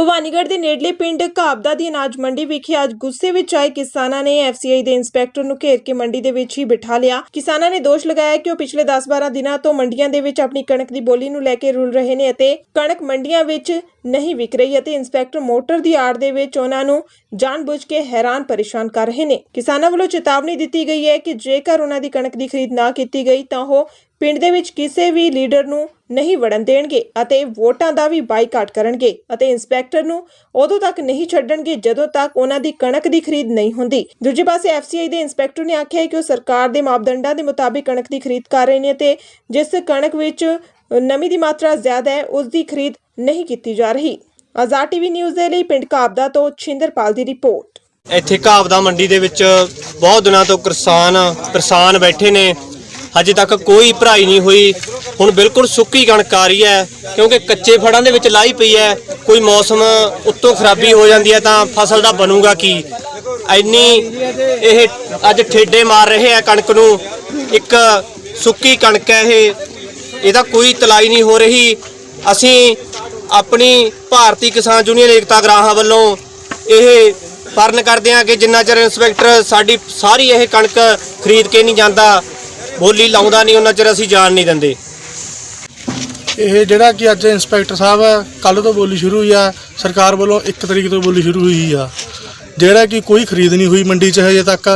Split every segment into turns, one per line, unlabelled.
ਭਵਾਨੀਗੜ੍ਹ ਦੇ ਨੇੜਲੇ ਪਿੰਡ ਘਾਬਦਾ ਦੀ ਅਨਾਜ ਮੰਡੀ ਵਿਖੇ ਅੱਜ ਗੁੱਸੇ ਵਿੱਚ ਆਏ ਕਿਸਾਨਾਂ ਨੇ ਐਫਸੀਆਈ ਦੇ ਇੰਸਪੈਕਟਰ ਨੂੰ ਘੇਰ ਕੇ ਮੰਡੀ ਦੇ ਵਿੱਚ ਹੀ ਬਿਠਾ ਲਿਆ। ਕਿਸਾਨਾਂ ਨੇ ਦੋਸ਼ ਲਗਾਇਆ ਕਿ ਉਹ ਪਿਛਲੇ 10-12 ਦਿਨਾਂ ਤੋਂ ਮੰਡੀਆਂ ਦੇ ਵਿੱਚ ਆਪਣੀ ਕਣਕ ਦੀ ਬੋਲੀ ਨੂੰ ਲੈ ਕੇ ਰੁਲ ਰਹੇ ਨੇ ਅਤੇ ਕਣਕ ਮੰਡੀਆਂ ਵਿੱਚ ਨਹੀਂ ਵਿਕ ਰਹੀ ਅਤੇ ਇੰਸਪੈਕਟਰ ਮੋਟਰ ਦੀ ਆੜ ਦੇ ਵਿੱਚ ਉਹਨਾਂ ਨੂੰ ਜਾਣਬੁੱਝ ਕੇ ਹੈਰਾਨ ਪਰੇਸ਼ਾਨ ਕਰ ਰਹੇ ਨੇ। ਕਿਸਾਨਾਂ ਵੱਲੋਂ ਚੇਤਾਵਨੀ ਦਿੱਤੀ ਗਈ ਹੈ ਕਿ ਜੇਕਰ ਉਹਨਾਂ ਦੀ ਕਣਕ ਦੀ ਖਰੀਦ ਨਾ ਕੀਤੀ ਗਈ ਤਾਂ ਉਹ ਪਿੰਡ ਦੇ ਵਿੱਚ ਕਿਸੇ ਵੀ ਲੀਡਰ ਨੂੰ ਨਹੀਂ ਵੜਨ ਦੇਣਗੇ ਅਤੇ ਵੋਟਾਂ ਦਾ ਵੀ ਬਾਈਕਾਟ ਕਰਨਗੇ ਅਤੇ ਇੰਸਪੈਕਟਰ ਨੂੰ ਉਦੋਂ ਤੱਕ ਨਹੀਂ ਛੱਡਣਗੇ ਜਦੋਂ ਤੱਕ ਉਹਨਾਂ ਦੀ ਕਣਕ ਦੀ ਖਰੀਦ ਨਹੀਂ ਹੁੰਦੀ। ਦੂਜੇ ਪਾਸੇ ਐਫਸੀਆਈ ਦੇ ਇੰਸਪੈਕਟਰ ਨੇ ਆਖਿਆ ਕਿ ਉਹ ਸਰਕਾਰ ਦੇ ਮਾਪਦੰਡਾਂ ਦੇ ਮੁਤਾਬਿਕ ਕਣਕ ਦੀ ਖਰੀਦ ਕਰ ਰਹੇ ਨੇ ਤੇ ਜਿਸ ਕਣਕ ਵਿੱਚ ਨਮੀ ਦੀ ਮਾਤਰਾ ਜ਼ਿਆਦਾ ਹੈ, ਉਸ ਦੀ ਖਰੀਦ ਨਹੀਂ ਕੀਤੀ ਜਾ ਰਹੀ। ਆਜ਼ਾਦ ਟੀਵੀ ਨਿਊਜ਼ ਦੇ ਲਈ ਪਿੰਡ ਕਾਬਦਾ ਤੋਂ ਛਿੰਦਰਪਾਲ ਦੀ ਰਿਪੋਰਟ।
ਇੱਥੇ ਘਾਵਦਾ ਮੰਡੀ ਦੇ ਵਿੱਚ ਬਹੁਤ ਦਿਨਾਂ ਤੋਂ ਕਿਸਾਨ ਕਿਸਾਨ ਬੈਠੇ ਨੇ। ਹਜੇ ਤੱਕ ਕੋਈ ਭਰਾਈ ਨਹੀਂ ਹੋਈ। ਹੁਣ ਬਿਲਕੁਲ ਸੁੱਕੀ ਕਣਕ ਆ ਰਹੀ ਹੈ, ਕਿਉਂਕਿ ਕੱਚੇ ਫੜਾਂ ਦੇ ਵਿੱਚ ਲਾਈ ਪਈ ਹੈ। ਕੋਈ ਮੌਸਮ ਉੱਤੋਂ ਖਰਾਬੀ ਹੋ ਜਾਂਦੀ ਹੈ ਤਾਂ ਫਸਲ ਦਾ ਬਣੂਗਾ ਕੀ? ਇੰਨੀ ਇਹ ਅੱਜ ਠੇਡੇ ਮਾਰ ਰਹੇ ਆ ਕਣਕ ਨੂੰ। ਇੱਕ ਸੁੱਕੀ ਕਣਕ ਹੈ ਇਹ। ਇਹਦਾ ਕੋਈ ਤਲਾਈ ਨਹੀਂ ਹੋ ਰਹੀ। ਅਸੀਂ ਆਪਣੀ ਭਾਰਤੀ ਕਿਸਾਨ ਯੂਨੀਅਨ ਏਕਤਾ ਗਰਾਹਾਂ ਵੱਲੋਂ ਇਹ ਪਰਨ ਕਰਦੇ ਹਾਂ ਕਿ ਜਿੰਨਾ ਚਿਰ ਇੰਸਪੈਕਟਰ ਸਾਡੀ ਸਾਰੀ ਇਹ ਕਣਕ ਖਰੀਦ ਕੇ ਨਹੀਂ ਜਾਂਦਾ, ਬੋਲੀ ਲਾਉਂਦਾ ਨਹੀਂ, ਉਹਨਾਂ ਚਿਰ ਅਸੀਂ ਜਾਣ ਨਹੀਂ ਦਿੰਦੇ।
ਇਹ ਜਿਹੜਾ ਕਿ ਅੱਜ ਇੰਸਪੈਕਟਰ ਸਾਹਿਬ ਕੱਲ ਤੋਂ ਬੋਲੀ ਸ਼ੁਰੂ ਹੋਈ ਆ, ਸਰਕਾਰ ਵੱਲੋਂ 1 ਤਰੀਕ ਤੋਂ ਬੋਲੀ ਸ਼ੁਰੂ ਹੋਈ ਆ। ਜਿਹੜਾ ਕਿ ਕੋਈ ਖਰੀਦ ਨਹੀਂ ਹੋਈ ਮੰਡੀ 'ਚ ਹਜੇ ਤੱਕ।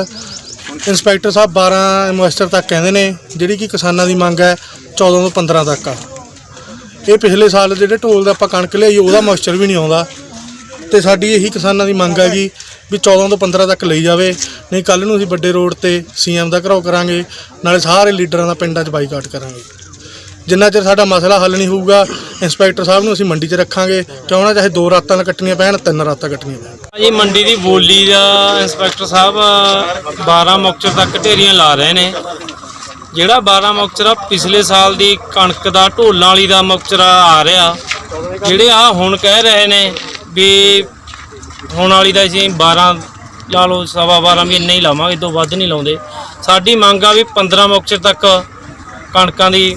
ਇੰਸਪੈਕਟਰ ਸਾਹਿਬ 12 ਇਨਵੈਸਟਰ ਤੱਕ ਕਹਿੰਦੇ ਨੇ, ਜਿਹੜੀ ਕਿ ਕਿਸਾਨਾਂ ਦੀ ਮੰਗ ਹੈ 14 ਤੋਂ 15 ਤੱਕ ਆ। ਇਹ ਪਿਛਲੇ ਸਾਲ ਜਿਹੜੇ ਢੋਲ ਦਾ ਆਪਾਂ ਕਣਕ ਲਿਆਈ, ਉਹਦਾ ਮੋਇਸਚਰ ਵੀ ਨਹੀਂ ਆਉਂਦਾ। ਤੇ ਸਾਡੀ ਇਹੀ ਕਿਸਾਨਾਂ ਦੀ ਮੰਗ ਹੈਗੀ ਵੀ 14 ਤੋਂ 15 ਤੱਕ ਲਈ ਜਾਵੇ। ਨਹੀਂ ਕੱਲ ਨੂੰ ਅਸੀਂ ਵੱਡੇ ਰੋਡ ਤੇ ਸੀਐਮ ਦਾ ਘਰਾਓ ਕਰਾਂਗੇ, ਨਾਲੇ ਸਾਰੇ ਲੀਡਰਾਂ ਦਾ ਪਿੰਡਾਂ 'ਚ ਬਾਈਕਾਟ ਕਰਾਂਗੇ। ਜਿੰਨਾ ਚਿਰ ਸਾਡਾ ਮਸਲਾ ਹੱਲ ਨਹੀਂ ਹੋਊਗਾ, ਇੰਸਪੈਕਟਰ ਸਾਹਿਬ ਨੂੰ ਅਸੀਂ ਮੰਡੀ 'ਚ ਰੱਖਾਂਗੇ, ਕਿਉਂ ਨਾ ਚਾਹੇ ਦੋ ਰਾਤਾਂ ਨਾਲ ਕੱਟਣੀਆਂ ਪੈਣ, ਤਿੰਨ ਰਾਤਾਂ ਕੱਟਣੀਆਂ ਪੈਣ।
ਜੀ ਮੰਡੀ ਦੀ ਬੋਲੀ ਦਾ ਇੰਸਪੈਕਟਰ ਸਾਹਿਬ 12 ਮੁਕਤਸਰ ਤੱਕ ਢੇਰੀਆਂ ਲਾ ਰਹੇ ਨੇ। ਜਿਹੜਾ 12 ਮੁਕਤਸਰ ਪਿਛਲੇ ਸਾਲ ਦੀ ਕਣਕ ਦਾ, ਢੋਲਾਂ ਵਾਲੀ ਦਾ ਮੁਕਤਸਰ ਆ ਰਿਹਾ। ਜਿਹੜੇ ਆ ਹੁਣ ਕਹਿ ਰਹੇ ਨੇ ਵੀ ਹੁਣ ਵਾਲੀ ਦਾ ਅਸੀਂ 12 ਲਾ ਲਓ, ਸਵਾ 12 ਵੀ ਇੰਨਾ ਹੀ ਲਾਵਾਂਗੇ, ਤੋਂ ਵੱਧ ਨਹੀਂ ਲਾਉਂਦੇ। ਸਾਡੀ ਮੰਗ ਆ ਵੀ 15 ਮੁਕਤਸਰ ਤੱਕ ਕਣਕਾਂ ਦੀ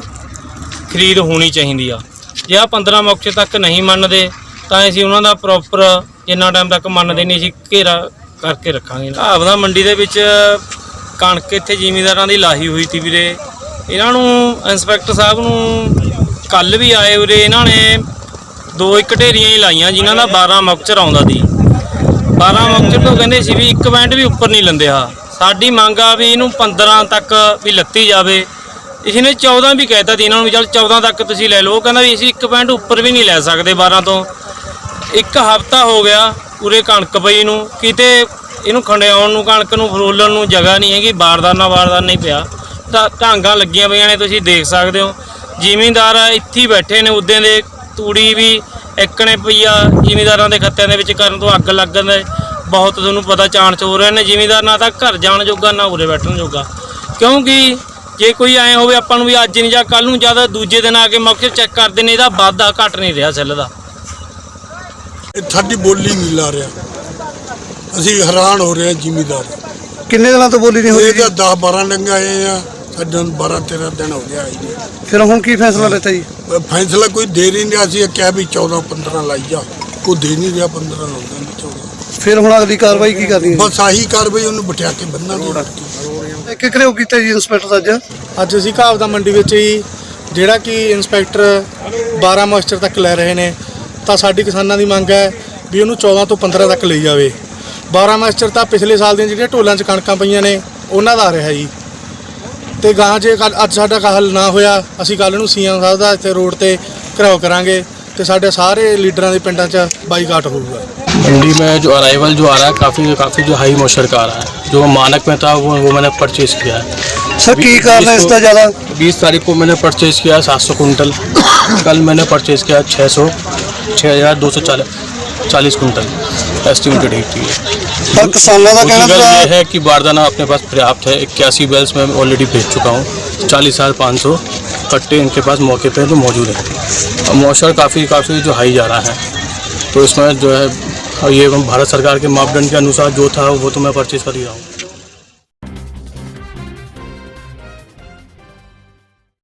ਖਰੀਦ ਹੋਣੀ ਚਾਹੀਦੀ ਆ। ਜੇ ਆ 15 ਮੌਕੇ ਤੱਕ ਨਹੀਂ ਮੰਨਦੇ, ਤਾਂ ਅਸੀਂ ਉਹਨਾਂ ਦਾ ਪ੍ਰੋਪਰ ਜਿੰਨਾ ਟਾਈਮ ਤੱਕ ਮੰਨਦੇ ਨਹੀਂ, ਅਸੀਂ ਘੇਰਾ ਕਰਕੇ ਰੱਖਾਂਗੇ। ਆਪਦਾ ਮੰਡੀ ਦੇ ਵਿੱਚ ਕਣਕ ਇੱਥੇ ਜ਼ਿਮੀਂਦਾਰਾਂ ਦੀ ਲਾਹੀ ਹੋਈ ਸੀ ਵੀਰੇ। ਇਹਨਾਂ ਨੂੰ ਇੰਸਪੈਕਟਰ ਸਾਹਿਬ ਨੂੰ ਕੱਲ ਵੀ ਆਏ ਉਰੇ ਇਹਨਾਂ ਨੇ ਦੋ ਇੱਕ ਢੇਰੀਆਂ ਹੀ ਲਾਈਆਂ ਜਿਨ੍ਹਾਂ ਦਾ 12 ਮੌਕਚਰ ਆਉਂਦਾ ਸੀ। 12 ਮੌਕਚਰ ਤੋਂ ਕਹਿੰਦੇ ਸੀ ਵੀ ਇੱਕ ਪੁਆਇੰਟ ਵੀ ਉੱਪਰ ਨਹੀਂ ਲੰਦੇ ਆ ਸਾਡੀ ਮੰਗ ਆ ਵੀ ਇਹਨੂੰ 15 ਤੱਕ ਵੀ ਲੱਤੀ ਜਾਵੇ। ਇਸਨੇ 14 ਵੀ ਕਹਿਤਾ ਸੀ ਇਹਨਾਂ ਨੂੰ ਵੀ ਚੱਲ 14 ਤੱਕ ਤੁਸੀਂ ਲੈ ਲਓ। ਕਹਿੰਦਾ ਵੀ ਅਸੀਂ ਇੱਕ ਪੁਆਇੰਟ ਉੱਪਰ ਵੀ ਨਹੀਂ ਲੈ ਸਕਦੇ 12 ਤੋਂ। ਇੱਕ ਹਫਤਾ ਹੋ ਗਿਆ ਉਰੇ ਕਣਕ ਪਈ ਨੂੰ। ਕਿਤੇ ਇਹਨੂੰ ਖੰਡਿਆਉਣ ਨੂੰ, ਕਣਕ ਨੂੰ, ਫਰੋਲਣ ਨੂੰ ਜਗ੍ਹਾ ਨਹੀਂ ਹੈਗੀ, ਬਾਰਦਾਨਾ ਬਾਰਦਾਨਾ ਹੀ ਪਿਆ। ਤਾਂ ਢਾਂਗਾਂ ਲੱਗੀਆਂ ਪਈਆਂ ਨੇ, ਤੁਸੀਂ ਦੇਖ ਸਕਦੇ ਹੋ। ਜ਼ਿਮੀਂਦਾਰ ਇੱਥੇ ਬੈਠੇ ਨੇ ਉਦੋਂ ਦੇ ਤੂੜੀ ਵੀ ਇੱਕਣੇ ਪਈ ਆ, ਜ਼ਿਮੀਂਦਾਰਾਂ ਦੇ ਖੱਤਿਆਂ ਦੇ ਵਿੱਚ ਕਰਨ ਤੋਂ ਅੱਗ ਲੱਗਣ ਦੇ। ਬਹੁਤ ਤੁਹਾਨੂੰ ਪਤਾ ਚਾਂਚ ਹੋ ਰਹੇ ਨੇ, ਜ਼ਿਮੀਂਦਾਰ ਨਾ ਤਾਂ ਘਰ ਜਾਣ ਜੋਗਾ, ਨਾ ਉਰੇ ਬੈਠਣ ਜੋਗਾ। ਕਿਉਂਕਿ ਜੇ ਕੋਈ ਐ ਹੋਵੇ, ਆਪਾਂ ਨੂੰ ਵੀ ਅੱਜ ਨਹੀਂ ਜਾਂ ਕੱਲ ਨੂੰ ਜ਼ਿਆਦਾ ਦੂਜੇ ਦਿਨ ਆ ਕੇ ਮੌਕੇ ਚੈੱਕ ਕਰਦੇ ਨੇ, ਇਹਦਾ ਵਾਧਾ ਘਟ ਨਹੀਂ ਰਿਹਾ ਸੈੱਲ ਦਾ।
ਸਾਡੀ ਬੋਲੀ ਨਹੀਂ ਲਾ ਰਿਹਾ। ਅਸੀਂ ਹੈਰਾਨ ਹੋ ਰਹੇ ਹਾਂ ਜ਼ਿਮੀਦਾਰ।
ਕਿੰਨੇ ਦਿਨਾਂ ਤੋਂ ਬੋਲੀ ਨਹੀਂ ਹੋਈ
ਇਹ ਤਾਂ 10 12 ਲੰਘ ਆਏ ਆ ਸਾਡੇ ਨੂੰ 12 13 ਦਿਨ ਹੋ ਗਿਆ ਜੀ
ਫਿਰ ਹੁਣ ਕੀ ਫੈਸਲਾ ਲਿੱਤਾ ਜੀ?
ਫੈਸਲਾ ਕੋਈ ਦੇ ਨਹੀਂ ਰਿਹਾ ਸੀ ਇਹ ਕਿਹਾ ਵੀ 14 15 ਲਾਈ ਜਾ। ਕੋਈ ਦੇ ਨਹੀਂ ਰਿਹਾ 15 ਲਾਉਂਦਾ ਨਹੀਂ 14
ਫਿਰ ਹੁਣ ਅਗਲੀ ਕਾਰਵਾਈ ਕੀ ਕਰਨੀ ਹੈ?
ਬਸ ਆਹੀ ਕਾਰਵਾਈ ਉਹਨੂੰ ਬਿਠਾ ਕੇ ਬੰਨਾਂਗੇ
ਇੱਕ ਕਿਹੜੇ ਕੀਤਾ ਜੀ ਇੰਸਪੈਕਟਰ ਅੱਜ
ਅੱਜ ਅਸੀਂ ਘਾਵਦਾ ਮੰਡੀ ਵਿੱਚ ਹੀ ਜਿਹੜਾ ਕਿ ਇੰਸਪੈਕਟਰ 12 ਮਾਸਟਰ ਤੱਕ ਲੈ ਰਹੇ ਨੇ ਤਾਂ ਸਾਡੀ ਕਿਸਾਨਾਂ ਦੀ ਮੰਗ ਹੈ ਵੀ ਉਹਨੂੰ 14 ਤੋਂ 15 ਤੱਕ ਲਈ ਜਾਵੇ। 12 ਮਾਸਟਰ ਤਾਂ ਪਿਛਲੇ ਸਾਲ ਦੀਆਂ ਜਿਹੜੀਆਂ ਢੋਲਾਂ 'ਚ ਕਣਕਾਂ ਪਈਆਂ ਨੇ ਉਹਨਾਂ ਦਾ ਆ ਰਿਹਾ ਜੀ ਤੇ ਗਾਂ ਜੇ ਕੱਲ੍ਹ- ਅੱਜ ਸਾਡਾ ਹੱਲ ਨਾ ਹੋਇਆ ਅਸੀਂ ਕੱਲ ਨੂੰ ਸੀਐਮ ਸਾਹਿਬ ਦਾ ਇੱਥੇ ਰੋਡ ਤੇ ਘਰਾਓ ਕਰਾਂਗੇ ਤੇ ਸਾਡੇ ਸਾਰੇ ਲੀਡਰਾਂ ਦੇ ਪਿੰਡਾਂ 'ਚ ਬਾਈਕਾਟ ਹੋਊਗਾ
मंडी में जो अराइवल जो आ रहा है काफ़ी काफ़ी जो हाई मॉइस्चर का आ रहा है जो मानक में था वो वो मैंने परचेज़ किया है
ਸਰ ਕੀ ਕਾਰਨ ਹੈ ਇਸ ਦਾ ਜ਼ਿਆਦਾ
बीस तारीख को मैंने परचेज़ किया सात सौ कुंटल कल मैंने परचेज़ किया छः सौ छः हज़ार दो सौ चालीस चालीस कुंटल एस्टिमेटेड हिट है।
पर
किसानों का
कहना
है कि बारदाना अपने पास पर्याप्त है। इक्यासी बैल्स मैं ऑलरेडी भेज चुका हूँ। चालीस हज़ार पाँच सौ कट्टे इनके पास मौके पर जो मौजूद है। मौसर काफ़ी काफ़ी जो हाई जा रहा है। तो इसमें जो है ये भारत सरकार के मापदंड के अनुसार जो था वो तो मैं परचेज़ कर ही रहा हूँ।